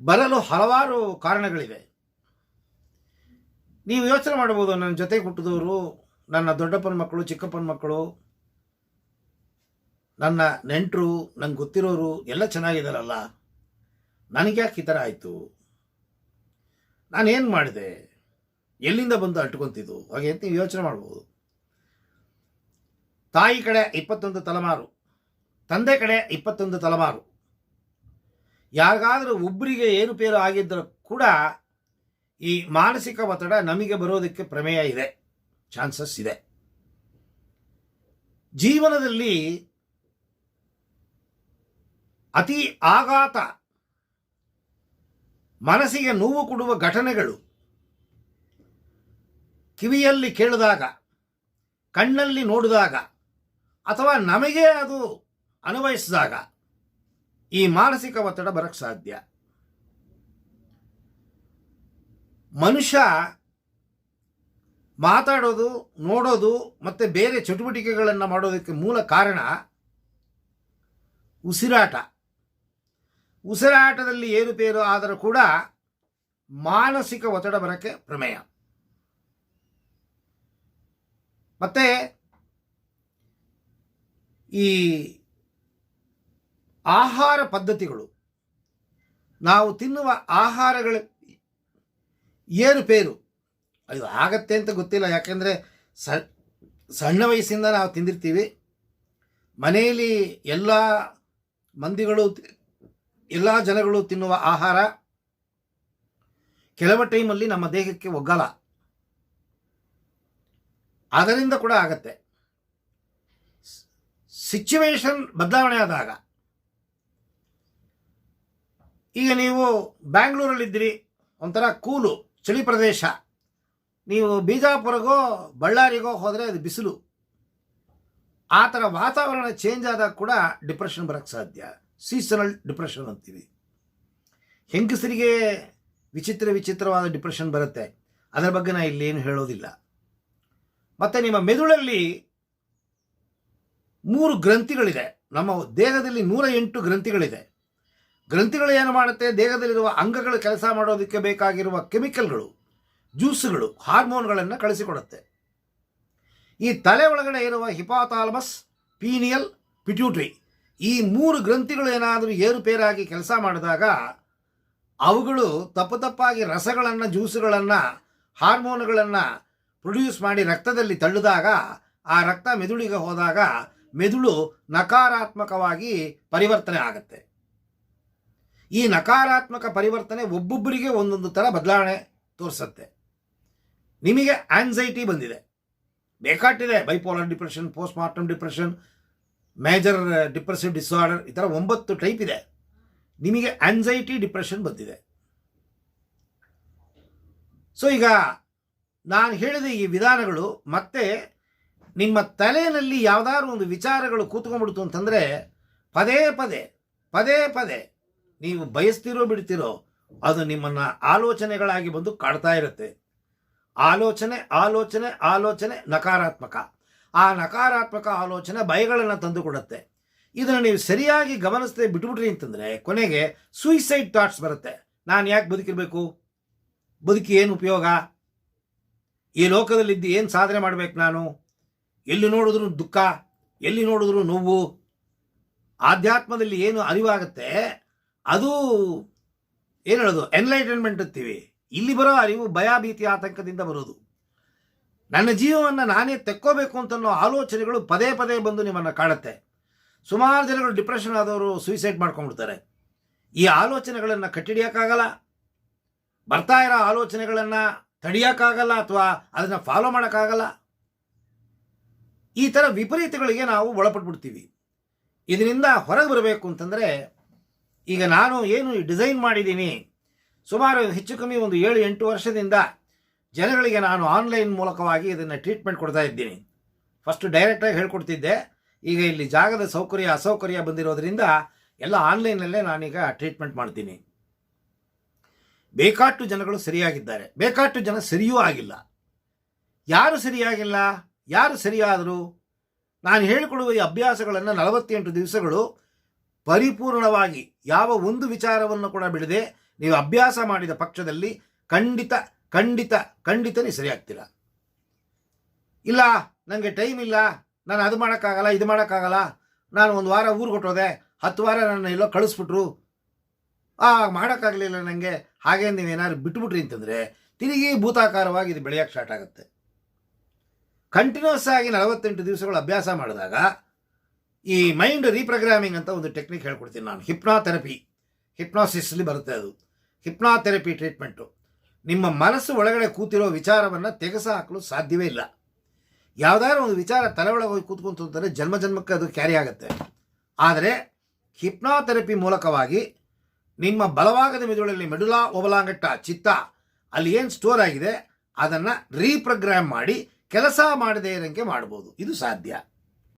ಬರಲು ಹಲವಾರು ಕಾರಣಗಳಿವೆ. ನೀವು ಯೋಚನೆ ಮಾಡ್ಬೋದು ನನ್ನ ಜೊತೆ ಹುಟ್ಟಿದವರು, ನನ್ನ ದೊಡ್ಡಪ್ಪನ ಮಕ್ಕಳು, ಚಿಕ್ಕಪ್ಪನ ಮಕ್ಕಳು, ನನ್ನ ನೆಂಟರು, ನಂಗೆ ಗೊತ್ತಿರೋರು, ಎಲ್ಲ ಚೆನ್ನಾಗಿದ್ದಾರಲ್ಲ ನನಗೆ ಯಾಕೆ ಈ ಥರ ಆಯಿತು? ನಾನೇನು ಮಾಡಿದೆ? ಎಲ್ಲಿಂದ ಬಂದು ಅಟ್ಕೊತಿದ್ದು ಹಾಗೆ ಅಂತ ನೀವು ಯೋಚನೆ ಮಾಡ್ಬೋದು ತಾಯಿ ಕಡೆ ಇಪ್ಪತ್ತೊಂದು ತಲೆಮಾರು, ತಂದೆ ಕಡೆ ಇಪ್ಪತ್ತೊಂದು ತಲೆಮಾರು. ಯಾರಿಗಾದರೂ ಒಬ್ಬರಿಗೆ ಏರುಪೇರು ಆಗಿದ್ದರೂ ಕೂಡ ಈ ಮಾನಸಿಕ ಒತ್ತಡ ನಮಗೆ ಬರೋದಕ್ಕೆ ಪ್ರಮೇಯ ಇದೆ, ಚಾನ್ಸಸ್ ಇದೆ. ಜೀವನದಲ್ಲಿ ಅತಿ ಆಘಾತ, ಮನಸ್ಸಿಗೆ ನೋವು ಕೊಡುವ ಘಟನೆಗಳು, ಕಿವಿಯಲ್ಲಿ ಕೇಳಿದಾಗ, ಕಣ್ಣಲ್ಲಿ ನೋಡಿದಾಗ, ಅಥವಾ ನಮಗೆ ಅದು ಅನ್ವಯಿಸಿದಾಗ ಈ ಮಾನಸಿಕ ಒತ್ತಡ ಬರಕ್ಕೆ ಸಾಧ್ಯ. ಮನುಷ್ಯ ಮಾತಾಡೋದು, ನೋಡೋದು ಮತ್ತು ಬೇರೆ ಚಟುವಟಿಕೆಗಳನ್ನು ಮಾಡೋದಕ್ಕೆ ಮೂಲ ಕಾರಣ ಉಸಿರಾಟ. ಉಸಿರಾಟದಲ್ಲಿ ಏರುಪೇರು ಆದರೂ ಕೂಡ ಮಾನಸಿಕ ಒತ್ತಡ ಬರೋಕ್ಕೆ ಪ್ರಮೇಯ. ಮತ್ತು ಈ ಆಹಾರ ಪದ್ಧತಿಗಳು. ನಾವು ತಿನ್ನುವ ಆಹಾರಗಳ ಏರುಪೇರು ಅದು ಆಗತ್ತೆ ಅಂತ ಗೊತ್ತಿಲ್ಲ. ಯಾಕೆಂದರೆ ಸಣ್ಣ ವಯಸ್ಸಿಂದ ನಾವು ತಿಂದಿರ್ತೀವಿ. ಮನೆಯಲ್ಲಿ ಎಲ್ಲ ಮಂದಿಗಳು, ಎಲ್ಲ ಜನಗಳು ತಿನ್ನುವ ಆಹಾರ ಕೆಲವು ಟೈಮಲ್ಲಿ ನಮ್ಮ ದೇಹಕ್ಕೆ ಒಗ್ಗಲ್ಲ ಅದರಿಂದ ಕೂಡ ಆಗತ್ತೆ. ಸಿಚುವೇಶನ್ ಬದಲಾವಣೆ ಆದಾಗ ಈಗ ನೀವು ಬ್ಯಾಂಗ್ಳೂರಲ್ಲಿದ್ದೀರಿ, ಒಂಥರ ಕೂಲು, ಚಳಿ ಪ್ರದೇಶ. ನೀವು ಬೀಜಾಪುರಗೋ, ಬಳ್ಳಾರಿಗೋ ಹೋದರೆ ಅದು ಬಿಸಿಲು. ಆ ಥರ ವಾತಾವರಣ ಚೇಂಜ್ ಆದಾಗ ಕೂಡ ಡಿಪ್ರೆಷನ್ ಬರೋಕ್ಕೆ ಸಾಧ್ಯ. ಸೀಸನಲ್ ಡಿಪ್ರೆಷನ್ ಅಂತೀವಿ. ಹೆಂಗಸರಿಗೆ ವಿಚಿತ್ರ ವಿಚಿತ್ರವಾದ ಡಿಪ್ರೆಷನ್ ಬರುತ್ತೆ. ಅದರ ಬಗ್ಗೆ ನಾನು ಇಲ್ಲೇನು ಹೇಳೋದಿಲ್ಲ. ಮತ್ತು ನಿಮ್ಮ ಮೆದುಳಲ್ಲಿ ಮೂರು ಗ್ರಂಥಿಗಳಿದೆ. ನಮ್ಮ ದೇಹದಲ್ಲಿ ನೂರ ಎಂಟು ಗ್ರಂಥಿಗಳಿದೆ. ಗ್ರಂಥಿಗಳು ಏನು ಮಾಡುತ್ತೆ? ದೇಹದಲ್ಲಿರುವ ಅಂಗಗಳು ಕೆಲಸ ಮಾಡೋದಕ್ಕೆ ಬೇಕಾಗಿರುವ ಕೆಮಿಕಲ್ಗಳು, ಜ್ಯೂಸ್ಗಳು, ಹಾರ್ಮೋನ್ಗಳನ್ನು ಕಳಿಸಿಕೊಡುತ್ತೆ. ಈ ತಲೆ ಒಳಗಡೆ ಇರುವ ಹಿಪಾತಾಲಮಸ್ ಪೀನಿಯಲ್, ಪಿಟ್ಯೂಟ್ರಿ ಈ ಮೂರು ಗ್ರಂಥಿಗಳು ಏನಾದರೂ ಏರುಪೇರಾಗಿ ಕೆಲಸ ಮಾಡಿದಾಗ ಅವುಗಳು ತಪ್ಪು ತಪ್ಪಾಗಿ ರಸಗಳನ್ನು, ಜ್ಯೂಸುಗಳನ್ನು, ಹಾರ್ಮೋನ್ಗಳನ್ನು ಪ್ರೊಡ್ಯೂಸ್ ಮಾಡಿ ರಕ್ತದಲ್ಲಿ ತಳ್ಳಿದಾಗ ಆ ರಕ್ತ ಮೆದುಳಿಗೆ ಹೋದಾಗ ಮೆದುಳು ನಕಾರಾತ್ಮಕವಾಗಿ ಪರಿವರ್ತನೆ ಆಗುತ್ತೆ. ಈ ನಕಾರಾತ್ಮಕ ಪರಿವರ್ತನೆ ಒಬ್ಬೊಬ್ಬರಿಗೆ ಒಂದೊಂದು ಥರ ಬದಲಾವಣೆ ತೋರಿಸುತ್ತೆ. ನಿಮಗೆ ಆಂಗ್ಸೈಟಿ ಬಂದಿದೆ. ಬೇಕಾಟಿದೆ bipolar depression post mortem depression major depressive disorder ಈ ಥರ ಒಂಬತ್ತು ಟೈಪ್ ಇದೆ. ನಿಮಗೆ ಆಂಗ್ಸೈಟಿ ಡಿಪ್ರೆಷನ್ ಬಂದಿದೆ. ಸೊ ಈಗ ನಾನು ಹೇಳಿದ ಈ ವಿಧಾನಗಳು ಮತ್ತೆ ನಿಮ್ಮ ತಲೆಯಲ್ಲಿ ಯಾವುದಾದ್ರು ಒಂದು ವಿಚಾರಗಳು ಕೂತ್ಕೊಂಡ್ಬಿಡ್ತು ಅಂತಂದರೆ ಪದೇ ಪದೇ ಪದೇ ಪದೇ ನೀವು ಬಯಸ್ತಿರೋ ಬಿಡ್ತಿರೋ, ಅದು ನಿಮ್ಮನ್ನು ಆಲೋಚನೆಗಳಾಗಿ ಬಂದು ಕಾಡ್ತಾ ಇರುತ್ತೆ. ಆಲೋಚನೆ ಆಲೋಚನೆ ಆಲೋಚನೆ, ನಕಾರಾತ್ಮಕ. ಆ ನಕಾರಾತ್ಮಕ ಆಲೋಚನೆ ಭಯಗಳನ್ನು ತಂದು ಕೊಡುತ್ತೆ. ಇದನ್ನು ನೀವು ಸರಿಯಾಗಿ ಗಮನಿಸದೆ ಬಿಟ್ಬಿಟ್ರಿ ಅಂತಂದರೆ ಕೊನೆಗೆ ಸೂಯಿಸೈಡ್ ಥಾಟ್ಸ್ ಬರುತ್ತೆ. ನಾನು ಯಾಕೆ ಬದುಕಿರಬೇಕು? ಬದುಕಿ ಏನು ಉಪಯೋಗ? ಈ ಲೋಕದಲ್ಲಿದ್ದು ಏನು ಸಾಧನೆ ಮಾಡಬೇಕು ನಾನು? ಎಲ್ಲಿ ನೋಡಿದ್ರು ದುಃಖ, ಎಲ್ಲಿ ನೋಡಿದ್ರು ನೋವು, ಆಧ್ಯಾತ್ಮದಲ್ಲಿ ಏನು ಅರಿವಾಗುತ್ತೆ ಅದು ಏನು ಹೇಳೋದು? ಎನ್ಲೈಟನ್ಮೆಂಟ್ ಅಂತೀವಿ. ಇಲ್ಲಿ ಬರೋ ಅರಿವು ಭಯ, ಭೀತಿ, ಆತಂಕದಿಂದ ಬರೋದು. ನನ್ನ ಜೀವವನ್ನು ನಾನೇ ತೆಕ್ಕೋಬೇಕು ಅಂತನ್ನೋ ಆಲೋಚನೆಗಳು ಪದೇ ಪದೇ ಬಂದು ನಿಮ್ಮನ್ನು ಕಾಡುತ್ತೆ. ಸುಮಾರು ಜನಗಳು ಡಿಪ್ರೆಷನ್ ಆದವರು ಸೂಸೈಡ್ ಮಾಡ್ಕೊಂಡ್ಬಿಡ್ತಾರೆ. ಈ ಆಲೋಚನೆಗಳನ್ನು ಕಟ್ಟಿಡಿಯೋಕ್ಕಾಗಲ್ಲ. ಬರ್ತಾ ಇರೋ ಆಲೋಚನೆಗಳನ್ನು ತಡೆಯೋಕ್ಕಾಗಲ್ಲ ಅಥವಾ ಅದನ್ನು ಫಾಲೋ ಮಾಡೋಕ್ಕಾಗಲ್ಲ. ಈ ಥರ ವಿಪರೀತಗಳಿಗೆ ನಾವು ಒಳಪಟ್ಬಿಡ್ತೀವಿ. ಇದರಿಂದ ಹೊರಗೆ ಬರಬೇಕು ಅಂತಂದರೆ ಈಗ ನಾನು ಏನು ಡಿಸೈನ್ ಮಾಡಿದ್ದೀನಿ? ಸುಮಾರು ಹೆಚ್ಚು ಕಮ್ಮಿ ಒಂದು ಏಳು, ಎಂಟು ವರ್ಷದಿಂದ ಜನಗಳಿಗೆ ನಾನು ಆನ್ಲೈನ್ ಮೂಲಕವಾಗಿ ಇದನ್ನು ಟ್ರೀಟ್ಮೆಂಟ್ ಕೊಡ್ತಾ ಇದ್ದೀನಿ. ಫಸ್ಟು ಡೈರೆಕ್ಟಾಗಿ ಹೇಳ್ಕೊಡ್ತಿದ್ದೆ. ಈಗ ಇಲ್ಲಿ ಜಾಗದ ಸೌಕರ್ಯ, ಅಸೌಕರ್ಯ ಬಂದಿರೋದ್ರಿಂದ ಎಲ್ಲ ಆನ್ಲೈನಲ್ಲೇ ನಾನೀಗ ಟ್ರೀಟ್ಮೆಂಟ್ ಮಾಡ್ತೀನಿ. ಬೇಕಾಟ್ಟು ಜನಗಳು ಸರಿಯಾಗಿದ್ದಾರೆ. ಬೇಕಾಟ್ಟು ಜನ ಸರಿಯೂ ಆಗಿಲ್ಲ. ಯಾರು ಸರಿಯಾಗಿಲ್ಲ? ಯಾರು ಸರಿಯಾದರು? ನಾನು ಹೇಳಿಕೊಡುವ ಈ ಅಭ್ಯಾಸಗಳನ್ನು ನಲವತ್ತೆಂಟು ದಿವಸಗಳು ಪರಿಪೂರ್ಣವಾಗಿ ಯಾವ ಒಂದು ವಿಚಾರವನ್ನು ಕೂಡ ಬಿಡದೆ ನೀವು ಅಭ್ಯಾಸ ಮಾಡಿದ ಪಕ್ಷದಲ್ಲಿ ಖಂಡಿತ ಖಂಡಿತ ಖಂಡಿತ ನೀವು ಸರಿಯಾಗ್ತೀರ ಇಲ್ಲ ನನಗೆ ಟೈಮ್ ಇಲ್ಲ, ನಾನು ಅದು ಮಾಡೋಕ್ಕಾಗಲ್ಲ, ಇದು ಮಾಡೋಕ್ಕಾಗಲ್ಲ, ನಾನು ಒಂದು ವಾರ ಊರು ಕೊಟ್ಟೋದೆ, ಹತ್ತು ವಾರ ನನ್ನ ಎಲ್ಲೋ ಕಳಿಸ್ಬಿಟ್ರು. ಆ, ಮಾಡೋಕ್ಕಾಗಲಿಲ್ಲ ನನಗೆ ಹಾಗೆ ನೀವೇನಾದ್ರು ಬಿಟ್ಬಿಟ್ರಿ ಅಂತಂದರೆ ತಿರುಗಿ ಭೂತಾಕಾರವಾಗಿ ಇದು ಬೆಳೆಯೋಕ್ಕೆ ಸ್ಟಾರ್ಟ್ ಆಗುತ್ತೆ. ಕಂಟಿನ್ಯೂಸ್ ಆಗಿ ನಲವತ್ತೆಂಟು ದಿವಸಗಳು ಅಭ್ಯಾಸ ಮಾಡಿದಾಗ ಈ ಮೈಂಡ್ ರೀಪ್ರೋಗ್ರಾಮಿಂಗ್ ಅಂತ ಒಂದು ಟೆಕ್ನಿಕ್ ಹೇಳ್ಕೊಡ್ತೀನಿ ನಾನು. ಹಿಪ್ನಾಥೆರಪಿ ಹಿಪ್ನಾಸಿಸ್ಲಿ ಬರುತ್ತೆ ಅದು. ಹಿಪ್ನಾಥೆರಪಿ ಟ್ರೀಟ್ಮೆಂಟು ನಿಮ್ಮ ಮನಸ್ಸು ಒಳಗಡೆ ಕೂತಿರೋ ವಿಚಾರವನ್ನು ತೆಗೆಸ ಹಾಕಲು ಸಾಧ್ಯವೇ ಇಲ್ಲ. ಯಾವುದಾದ್ರು ಒಂದು ವಿಚಾರ ತಲೆ ಒಳಗೆ ಹೋಗಿ ಕೂತ್ಕೊಂತು ಅಂತಂದರೆ ಜನ್ಮ ಜನ್ಮಕ್ಕೆ ಅದು ಕ್ಯಾರಿ ಆಗುತ್ತೆ. ಆದರೆ ಹಿಪ್ನಾಥೆರಪಿ ಮೂಲಕವಾಗಿ ನಿಮ್ಮ ಬಲವಾಗದ ಮಿದುಳಲ್ಲಿ ಮೆಡುಲಾ ಒಬಲಾಂಗಟ್ಟ ಚಿತ್ತ ಅಲ್ಲಿ ಏನು ಸ್ಟೋರ್ ಆಗಿದೆ, ಅದನ್ನು ರೀಪ್ರೋಗ್ರಾಮ್ ಮಾಡಿ ಕೆಲಸ ಮಾಡದೇ ಇರೋಂಗೆ ಮಾಡ್ಬೋದು. ಇದು ಸಾಧ್ಯ.